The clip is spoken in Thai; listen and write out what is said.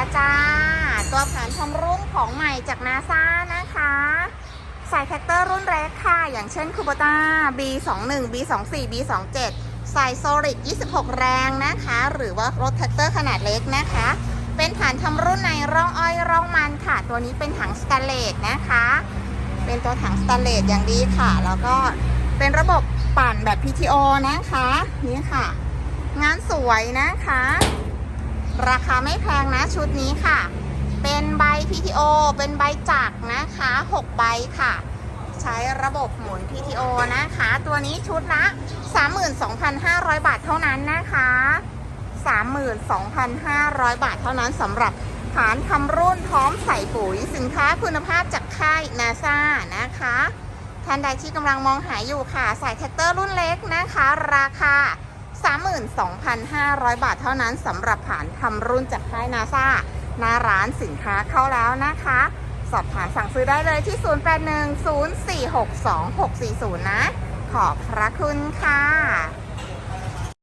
แล้วจ้า ตัวผ่านชมรุ่นของใหม่จากนาซานะคะ ใส่แท็กเตอร์รุ่นเล็กค่ะ อย่างเช่นคูโบต้า B21 B24 B27 ใส่โซลิด26 แรงนะคะ หรือว่ารถแท็กเตอร์ขนาดเล็กนะคะ เป็นฐานทำรุ่นในร่องอ้อยร่องมันค่ะ ตัวนี้เป็นถังสแตนเลสนะคะ เป็นตัวถังสแตนเลสอย่างดีค่ะ แล้วก็เป็นระบบปั่นแบบ PTO นะคะ นี่ค่ะ งานสวยนะคะ ราคาไม่แพงนะชุดนี้ค่ะ เป็นใบ PTO เป็นใบจักนะคะ 6 ใบค่ะ ใช้ระบบหมุน PTO นะคะ ตัวนี้ชุดละ 32,500 บาทเท่านั้นนะคะ 32,500 บาทเท่านั้นสำหรับฐานทำรุ่นพร้อมใส่ปุ๋ยสินค้าคุณภาพจากค่ายนาซานะคะท่านใดที่กำลังมองหาอยู่ค่ะ ใส่แท็กเตอร์รุ่นเล็กนะคะ ราคา 32,500 บาทเท่านั้นสำหรับผ่านทำรุ่นจากค่ายนาซาหน้าร้านสินค้าเข้าแล้วนะคะ สอบถามสั่งซื้อได้เลยที่ 0810462640 นะ ขอบพระคุณค่ะ